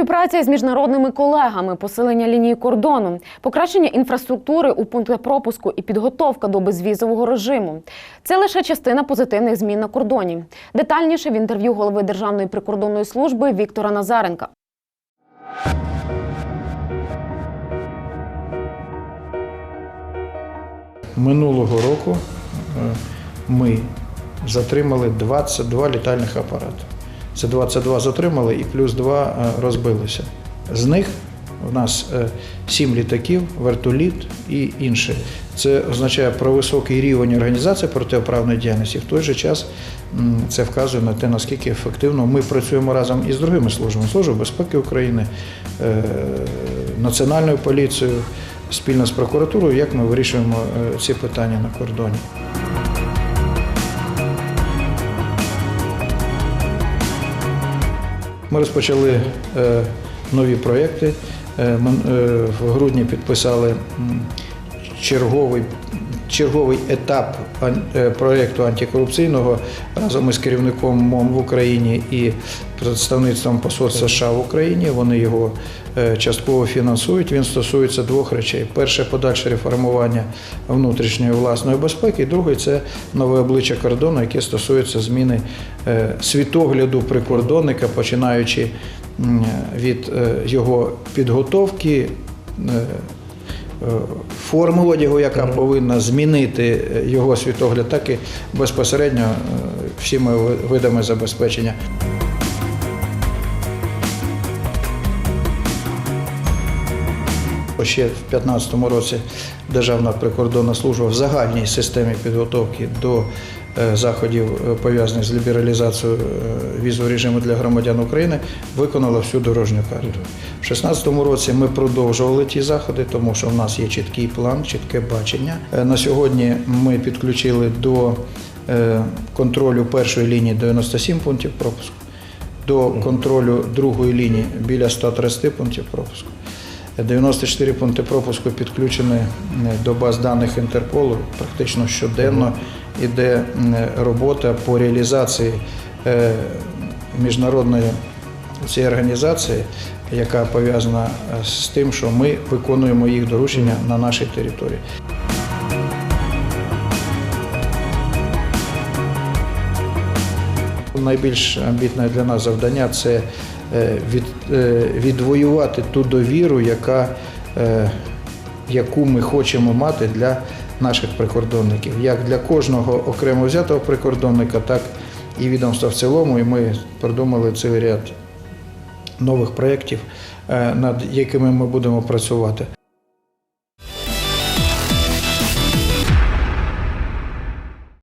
Співпраця з міжнародними колегами, посилення лінії кордону, покращення інфраструктури у пунктах пропуску і підготовка до безвізового режиму це лише частина позитивних змін на кордоні. Детальніше в інтерв'ю голови Державної прикордонної служби Віктора Назаренка. Минулого року е, ми затримали 22 літальних апарати. Це 22 затримали і плюс 2 е, розбилися. З них у нас 7 літаків, вертоліт і інше. Це означає про високий рівень організації протиправної діяльності. В той же час це вказує на те, наскільки ефективно ми працюємо разом із другими службами Службою безпеки України, е, Національною поліцією, спільно з прокуратурою, як ми вирішуємо е, ці питання на кордоні. Ми розпочали е, нові проєкти. Е, ми, е, в грудні підписали черговий, черговий етап е, проєкту антикорупційного разом із керівником МОМ в Україні і представництвом посольства США в Україні. Вони його е, частково фінансують. Він стосується двох речей: перше подальше реформування внутрішньої власної безпеки, і другий це нове обличчя кордону, яке стосується зміни е, світогляду прикордонника, починаючи від його підготовки. Форми одягу, яка повинна змінити е, його світогляд, так і безпосередньо е, всіми видами забезпечення. Ще в 2015 році Державна прикордонна служба в загальній системі підготовки до заходів, е, пов'язаних з лібералізацією е, візового режиму для громадян України, виконала всю дорожню карту. В 2016 році ми продовжували ті заходи, тому що в нас є чіткий план, чітке бачення. Е, На сьогодні ми підключили до е, контролю першої лінії 97 пунктів пропуску, до контролю другої лінії біля 130 пунктів пропуску. 94 пункти пропуску підключені е, до баз даних Інтерполу. Практично щоденно іде робота по реалізації е, міжнародної цієї організації, яка пов'язана е, з тим, що ми виконуємо їх доручення на нашій території. Найбільш амбітне для нас завдання це е, від, е, відвоювати ту довіру, яка, е, яку ми хочемо мати для наших прикордонників, як для кожного окремо взятого прикордонника, так і відомства в цілому. І ми придумали цілий ряд нових проєктів, над якими ми будемо працювати.